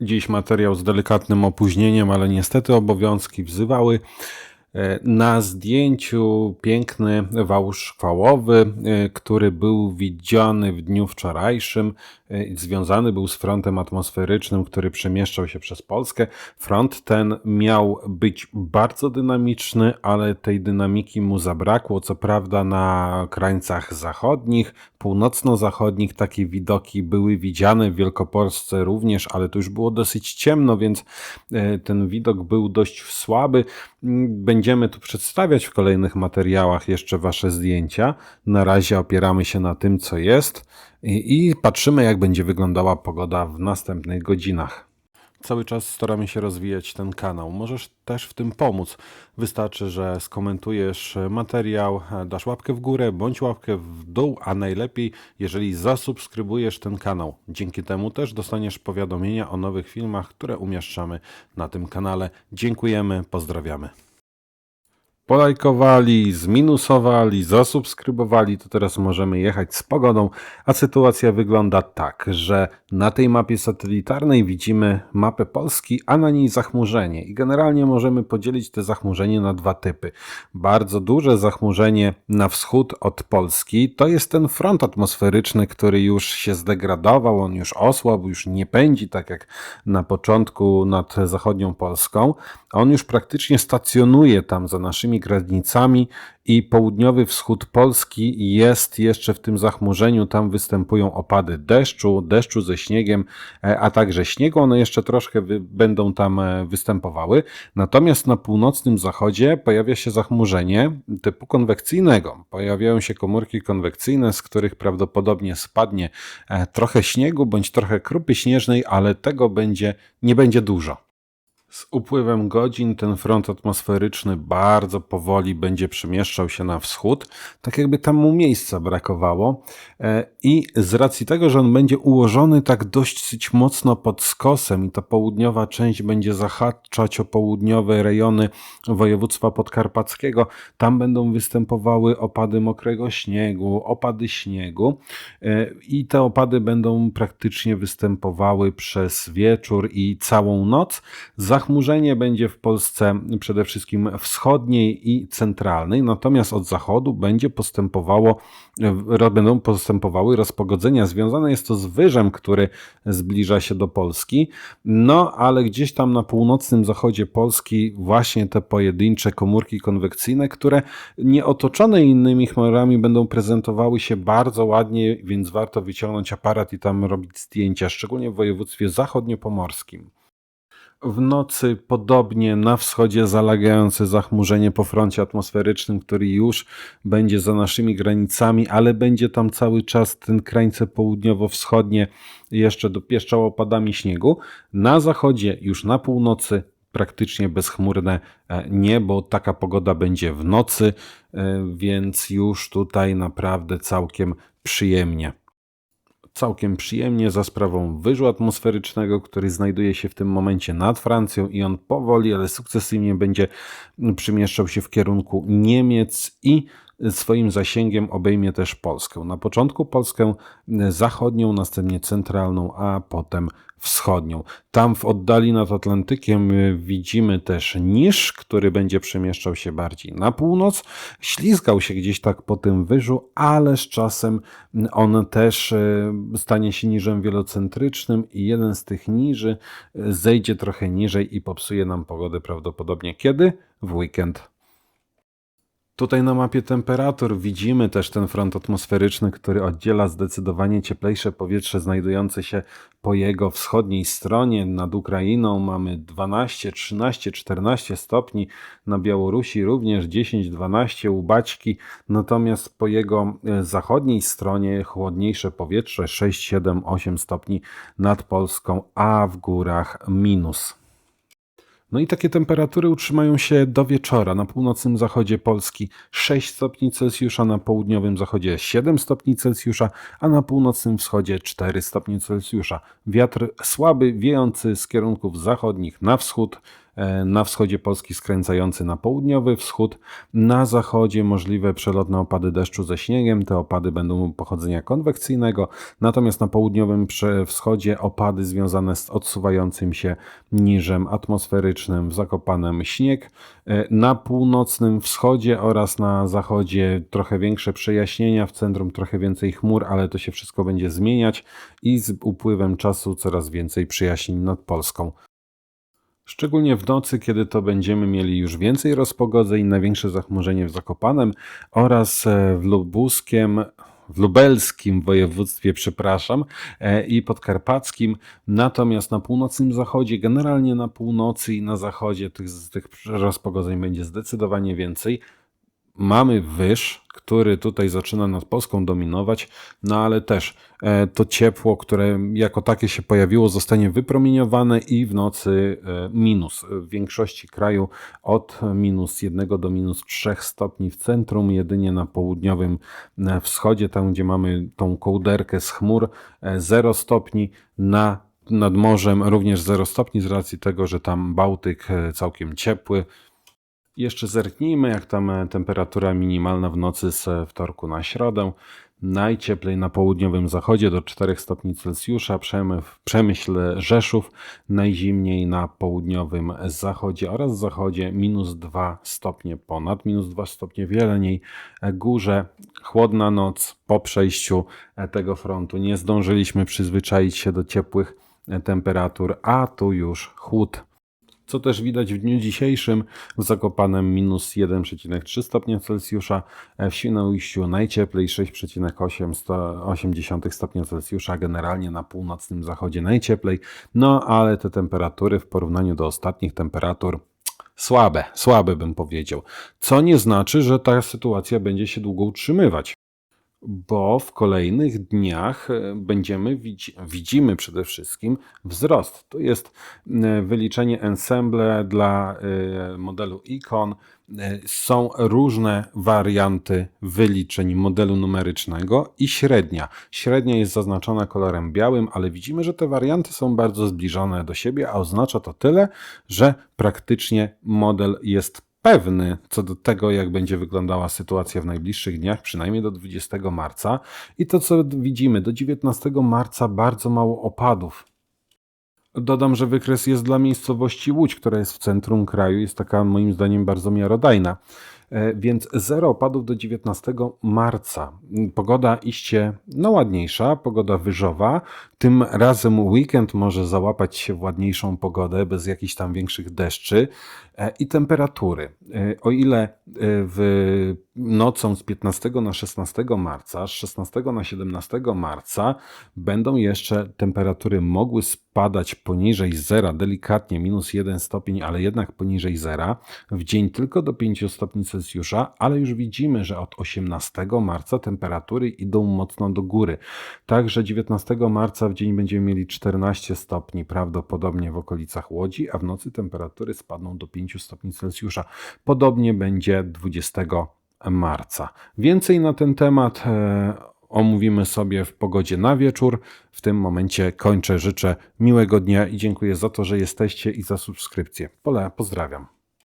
Dziś materiał z delikatnym opóźnieniem, ale niestety obowiązki wzywały. E, Na zdjęciu piękny wał szkwałowy, e, który był widziany w dniu wczorajszym, e, związany był z frontem atmosferycznym, który przemieszczał się przez Polskę. Front ten miał być bardzo dynamiczny, ale tej dynamiki mu zabrakło. Co prawda na krańcach zachodnich, północno-zachodnich takie widoki były widziane, w Wielkopolsce również, ale to już było dosyć ciemno, więc ten widok był dość słaby. Mm, Będziemy tu przedstawiać w kolejnych materiałach jeszcze Wasze zdjęcia. Na razie opieramy się na tym, co jest i, i patrzymy, jak będzie wyglądała pogoda w następnych godzinach. Cały czas staramy się rozwijać ten kanał. Możesz też w tym pomóc. Wystarczy, że skomentujesz materiał, dasz łapkę w górę bądź łapkę w dół, a najlepiej, jeżeli zasubskrybujesz ten kanał. Dzięki temu też dostaniesz powiadomienia o nowych filmach, które umieszczamy na tym kanale. Dziękujemy, pozdrawiamy. Polajkowali, zminusowali, zasubskrybowali, to teraz możemy jechać z pogodą, a sytuacja wygląda tak, że na tej mapie satelitarnej widzimy mapę Polski, a na niej zachmurzenie i generalnie możemy podzielić te zachmurzenie na dwa typy. Bardzo duże zachmurzenie na wschód od Polski to jest ten front atmosferyczny, który już się zdegradował, on już osłabł, już nie pędzi tak jak na początku nad zachodnią Polską. On już praktycznie stacjonuje tam za naszymi granicami i południowy wschód Polski jest jeszcze w tym zachmurzeniu. Tam występują opady deszczu, deszczu ze śniegiem, e, a także śniegu. One jeszcze troszkę będą tam e, występowały. Natomiast na północnym zachodzie pojawia się zachmurzenie typu konwekcyjnego. Pojawiają się komórki konwekcyjne, z których prawdopodobnie spadnie e, trochę śniegu bądź trochę krupy śnieżnej, ale tego będzie, nie będzie dużo. Z upływem godzin ten front atmosferyczny bardzo powoli będzie przemieszczał się na wschód, tak jakby tam mu miejsca brakowało. E, I z racji tego, że on będzie ułożony tak dość mocno pod skosem i ta południowa część będzie zahaczać o południowe rejony województwa podkarpackiego, tam będą występowały opady mokrego śniegu, opady śniegu e, i te opady będą praktycznie występowały przez wieczór i całą noc. Zachmurzenie będzie w Polsce przede wszystkim wschodniej i centralnej, natomiast od zachodu będzie postępowało, ro- będą postępowały rozpogodzenia. Związane jest to z wyżem, który zbliża się do Polski. No, ale gdzieś tam na północnym zachodzie Polski właśnie te pojedyncze komórki konwekcyjne, które nie otoczone innymi chmurami będą prezentowały się bardzo ładnie, więc warto wyciągnąć aparat i tam robić zdjęcia, szczególnie w województwie zachodniopomorskim. W nocy podobnie na wschodzie zalegające zachmurzenie po froncie atmosferycznym, który już będzie za naszymi granicami, ale będzie tam cały czas ten krańce południowo-wschodnie jeszcze dopieszczał opadami śniegu. Na zachodzie, już na północy praktycznie bezchmurne e, niebo. Taka pogoda będzie w nocy, e, więc już tutaj naprawdę całkiem przyjemnie całkiem przyjemnie za sprawą wyżu atmosferycznego, który znajduje się w tym momencie nad Francją i on powoli, ale sukcesywnie będzie przemieszczał się w kierunku Niemiec i swoim zasięgiem obejmie też Polskę. Na początku Polskę zachodnią, następnie centralną, a potem wschodnią. Tam w oddali nad Atlantykiem y, widzimy też niż, który będzie przemieszczał się bardziej na północ. Ślizgał się gdzieś tak po tym wyżu, ale z czasem on też y, stanie się niżem wielocentrycznym i jeden z tych niży y, zejdzie trochę niżej i popsuje nam pogodę prawdopodobnie kiedy? W weekend. Tutaj na mapie temperatur widzimy też ten front atmosferyczny, który oddziela zdecydowanie cieplejsze powietrze znajdujące się po jego wschodniej stronie. Nad Ukrainą mamy 12, 13, 14 stopni, na Białorusi również 10, 12 u Baćki, natomiast po jego e, zachodniej stronie chłodniejsze powietrze 6, 7, 8 stopni nad Polską, a w górach minus. No i takie temperatury utrzymają się do wieczora. Na północnym zachodzie Polski 6 stopni Celsjusza, na południowym zachodzie 7 stopni Celsjusza, a na północnym wschodzie 4 stopnie Celsjusza. Wiatr słaby, wiejący z kierunków zachodnich na wschód na wschodzie Polski skręcający na południowy wschód, na zachodzie możliwe przelotne opady deszczu ze śniegiem, te opady będą pochodzenia konwekcyjnego, natomiast na południowym wschodzie opady związane z odsuwającym się niżem atmosferycznym w Zakopanem śnieg, E, na północnym wschodzie oraz na zachodzie trochę większe przejaśnienia, w centrum trochę więcej chmur, ale to się wszystko będzie zmieniać i z upływem czasu coraz więcej przyjaźni nad Polską. Szczególnie w nocy, kiedy to będziemy mieli już więcej rozpogodzeń, największe zachmurzenie w Zakopanem oraz e, w Lubuskiem, w lubelskim województwie, przepraszam, e, i podkarpackim. Natomiast na północnym zachodzie, generalnie na północy i na zachodzie tych, tych rozpogodzeń będzie zdecydowanie więcej. Mamy wyż, który tutaj zaczyna nad Polską dominować, no ale też e, to ciepło, które jako takie się pojawiło, zostanie wypromieniowane i w nocy e, minus. W większości kraju od minus 1 do minus 3 stopni w centrum, jedynie na południowym e, wschodzie, tam gdzie mamy tą kołderkę z chmur, e, 0 stopni na nad morzem również 0 stopni z racji tego, że tam Bałtyk całkiem ciepły. Jeszcze zerknijmy, jak tam e, temperatura minimalna w nocy z e, wtorku na środę. Najcieplej na południowym zachodzie do 4 stopni Celsjusza, Przemy- Przemyśl Rzeszów, najzimniej na południowym zachodzie oraz zachodzie minus 2 stopnie ponad, minus 2 stopnie w Jeleniej Górze. Chłodna noc po przejściu e, tego frontu. Nie zdążyliśmy przyzwyczaić się do ciepłych temperatur, a tu już chłód co też widać w dniu dzisiejszym w Zakopanem minus 1,3 stopnia Celsjusza, e, w Świnoujściu najcieplej 6,8 stopnia Celsjusza, generalnie na północnym zachodzie najcieplej, no ale te temperatury w porównaniu do ostatnich temperatur słabe, słabe bym powiedział, co nie znaczy, że ta sytuacja będzie się długo utrzymywać bo w kolejnych dniach e, będziemy widzi, widzimy przede wszystkim wzrost. To jest e, wyliczenie ensemble dla e, modelu Icon. Są różne warianty wyliczeń modelu numerycznego i średnia. Średnia jest zaznaczona kolorem białym, ale widzimy, że te warianty są bardzo zbliżone do siebie, a oznacza to tyle, że praktycznie model jest pewny co do tego, jak będzie wyglądała sytuacja w najbliższych dniach, przynajmniej do 20 marca. I to, co widzimy, do 19 marca bardzo mało opadów. Dodam, że wykres jest dla miejscowości Łódź, która jest w centrum kraju, jest taka moim zdaniem bardzo miarodajna. E, Więc zero opadów do 19 marca. Pogoda iście no ładniejsza, pogoda wyżowa. Tym razem weekend może załapać się w ładniejszą pogodę, bez jakichś tam większych deszczy E, i temperatury. E, O ile w nocą z 15 na 16 marca, z 16 na 17 marca będą jeszcze temperatury mogły spadać poniżej zera, delikatnie minus 1 stopień, ale jednak poniżej zera, w dzień tylko do 5 stopni Celsjusza, ale już widzimy, że od 18 marca temperatury idą mocno do góry. Także 19 marca w dzień będziemy mieli 14 stopni, prawdopodobnie w okolicach Łodzi, a w nocy temperatury spadną do 5 stopni Celsjusza. Podobnie będzie 20 marca. Więcej na ten temat e, omówimy sobie w pogodzie na wieczór. W tym momencie kończę. Życzę miłego dnia i dziękuję za to, że jesteście i za subskrypcję. Pole, pozdrawiam.